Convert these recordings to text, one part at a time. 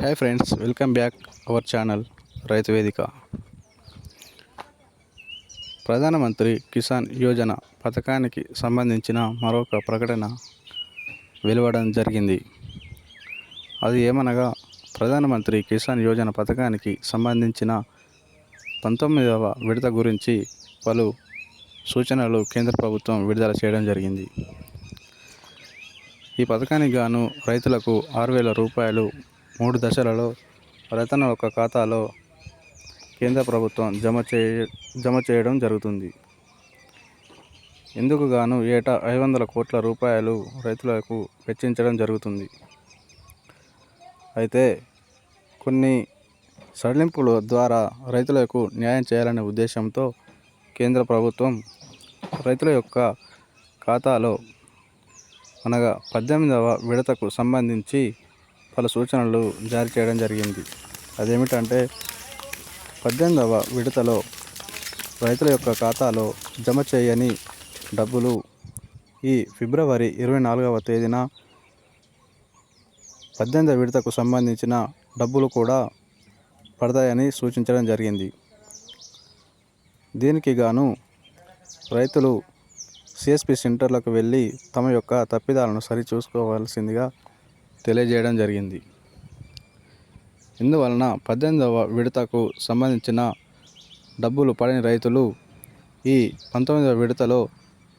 Hi friends welcome back our channel Rythu Vedika ప్రధానమంత్రి కిసాన్ యోజన పథకానికి సంబంధించిన మరొక ప్రకటన వెలువడం జరిగింది. అది ఏమనగా ప్రధానమంత్రి కిసాన్ యోజన పథకానికి సంబంధించిన పంతొమ్మిదవ విడత గురించి పలు సూచనలు కేంద్ర ప్రభుత్వం విడుదల చేయడం జరిగింది. ఈ పథకానికి గాను రైతులకు ఆరు వేల రూపాయలు మూడు దశలలో రైతన్న ఒక ఖాతాలో కేంద్ర ప్రభుత్వం జమ చే జమ చేయడం జరుగుతుంది. ఇందుకు గాను ఏటా ఐదు వందల కోట్ల రూపాయలు రైతులకు వెచ్చించడం జరుగుతుంది. అయితే కొన్ని సడలింపుల ద్వారా రైతులకు న్యాయం చేయాలనే ఉద్దేశంతో కేంద్ర ప్రభుత్వం రైతుల యొక్క ఖాతాలో అనగా పద్దెనిమిదవ విడతకు సంబంధించి పలు సూచనలు జారీ చేయడం జరిగింది. అదేమిటంటే పద్దెనిమిదవ విడతలో రైతుల యొక్క ఖాతాలో జమ చేయని డబ్బులు ఈ ఫిబ్రవరి ఇరవై నాలుగవ తేదీన పద్దెనిమిదవ విడతకు సంబంధించిన డబ్బులు కూడా పడతాయని సూచించడం జరిగింది. దీనికి గాను రైతులు సిఎస్పి సెంటర్లకు వెళ్ళి తమ యొక్క తప్పిదాలను సరిచూసుకోవాల్సిందిగా తెలియజేయడం జరిగింది. ఇందువలన పద్దెనిమిదవ విడతకు సంబంధించిన డబ్బులు పడని రైతులు ఈ పంతొమ్మిదవ విడతలో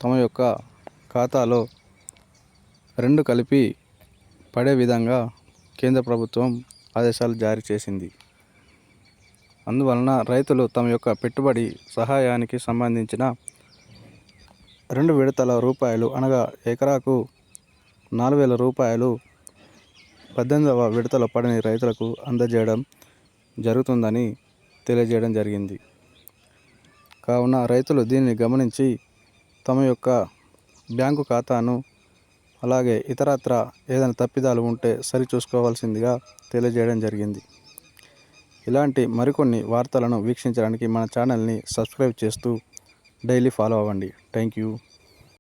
తమ యొక్క ఖాతాలో రెండు కలిపి పడే విధంగా కేంద్ర ప్రభుత్వం ఆదేశాలు జారీ చేసింది. అందువలన రైతులు తమ యొక్క పెట్టుబడి సహాయానికి సంబంధించిన రెండు విడతల రూపాయలు అనగా ఎకరాకు నాలుగు వేల రూపాయలు పద్దెనిమిదవ విడతల పడని రైతులకు అందజేయడం జరుగుతుందని తెలియజేయడం జరిగింది. కావున రైతులు దీన్ని గమనించి తమ యొక్క బ్యాంకు ఖాతాను అలాగే ఇతరత్ర ఏదైనా తప్పిదాలు ఉంటే సరిచూసుకోవాల్సిందిగా తెలియజేయడం జరిగింది. ఇలాంటి మరికొన్ని వార్తలను వీక్షించడానికి మన ఛానల్ని సబ్స్క్రైబ్ చేస్తూ డైలీ ఫాలో అవ్వండి. Thank you.